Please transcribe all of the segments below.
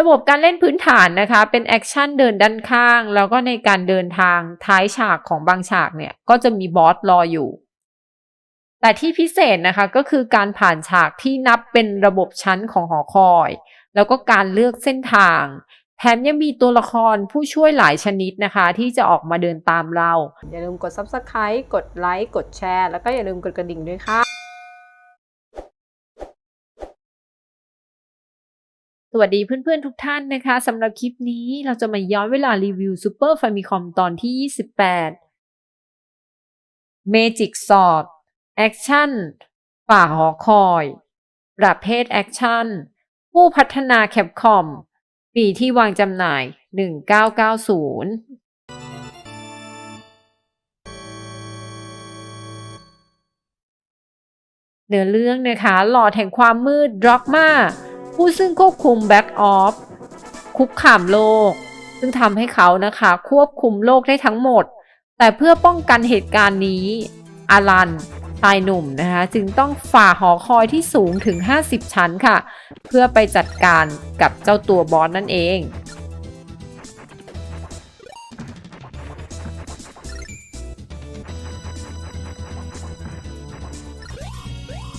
ระบบการเล่นพื้นฐานนะคะ เป็นแอคชั่นเดินด้านข้าง แล้วก็ในการเดินทางท้ายฉากของบางฉากเนี่ย ก็จะมีบอสรออยู่ แต่ที่พิเศษนะคะก็คือการผ่านฉากที่นับเป็นระบบชั้นของหอคอย แล้วก็การเลือกเส้นทาง แถมยังมีตัวละครผู้ช่วยหลายชนิดนะคะ ที่จะออกมาเดินตามเรา อย่าลืมกด Subscribe กดไลค์กดแชร์แล้วก็อย่าลืมกดกระดิ่งด้วยค่ะ สวัสดีเพื่อนๆทุกท่านนะคะสำหรับคลิปนี้เราจะมาย้อนเวลารีวิว Super Famicom ตอนที่ 28 Magic Sword Action ฝ่าหอคอย ประเภทแอคชั่น ผู้พัฒนาแคปคอม ปีที่วางจำหน่าย 1990เนื้อเรื่องนะคะ หลอดแห่งความมืดด็อกมา ผู้ซึ่งควบคุมแบ็กออฟคุกขามโลก ซึ่งทำให้เขานะคะควบคุมโลกได้ทั้งหมด แต่เพื่อป้องกันเหตุการณ์นี้ อารันชายหนุ่มนะคะจึงต้องฝ่าหอคอยที่สูงถึง 50 ชั้นค่ะ เพื่อไปจัดการกับเจ้าตัวบอสนั่นเอง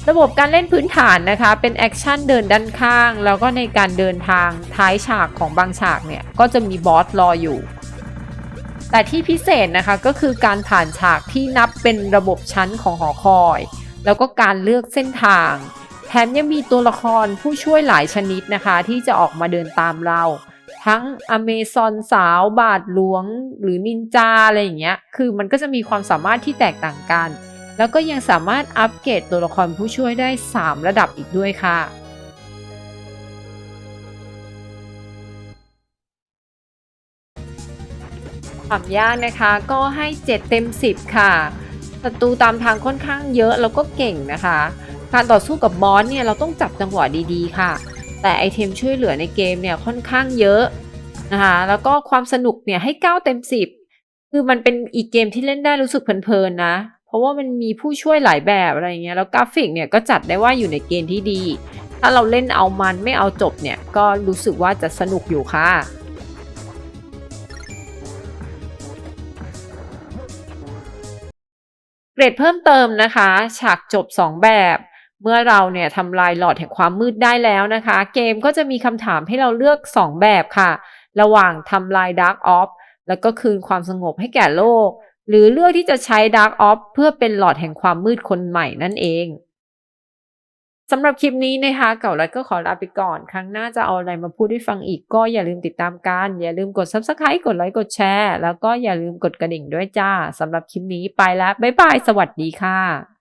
ระบบการเล่นพื้นฐานนะคะ เป็นแอคชั่นเดินด้านข้าง แล้วก็ในการเดินทางท้ายฉากของบางฉากเนี่ย ก็จะมีบอสรออยู่ แต่ที่พิเศษนะคะก็คือการผ่านฉากที่นับเป็นระบบชั้นของหอคอย แล้วก็การเลือกเส้นทาง แถมยังมีตัวละครผู้ช่วยหลายชนิดนะคะ ที่จะออกมาเดินตามเรา ทั้งอเมซอนสาวบาทหลวง หรือนินจาอะไรอย่างเงี้ยคือมันก็จะมีความสามารถที่แตกต่างกัน แล้วก็ยังสามารถอัปเกรดตัวละครผู้ช่วยได้ 3 ระดับอีกด้วยค่ะความยากนะคะก็ให้ 7 เต็ม 10 ค่ะศัตรูตามทางค่อนข้างเยอะแล้วก็เก่งนะคะ การต่อสู้กับบอสเนี่ยเราต้องจับจังหวะดีๆ ค่ะ แต่ไอเทมช่วยเหลือในเกมเนี่ยค่อนข้างเยอะนะคะแล้วก็ความสนุกเนี่ยให้ 9 เต็ม 10 คือมันเป็นอีกเกมที่เล่นได้รู้สึกเพลินๆนะ เพราะว่ามันมีผู้ช่วยหลายแบบอะไรเงี้ยแล้วกราฟิกเนี่ยก็จัดได้ว่าอยู่ในเกณฑ์ที่ดี ถ้าเราเล่นเอามันไม่เอาจบเนี่ยก็รู้สึกว่าจะสนุกอยู่ค่ะเกรดเพิ่มเติมนะคะ ฉากจบ 2 แบบ เมื่อเราเนี่ยทำลายหลอดแห่งความมืดได้แล้วนะคะ เกมก็จะมีคำถามให้เราเลือก 2 แบบค่ะ ระหว่างทำลายดาร์กออฟแล้วก็คืนความสงบให้แก่โลก หรือเลือกที่จะใช้ดาร์กออฟเพื่อเป็นหลอดแห่งความมืดคนใหม่นั่นเองสำหรับคลิปนี้นะคะเก่ารัดก็ขอลาไปก่อน ครั้งหน้าจะเอาอะไรมาพูดให้ฟังอีกก็อย่าลืมติดตามกัน อย่าลืมกด subscribe กดไลค์กดแชร์ แล้วก็อย่าลืมกดกระดิ่งด้วยจ้าสำหรับคลิปนี้ไปแล้ว บ๊ายบาย สวัสดีค่ะ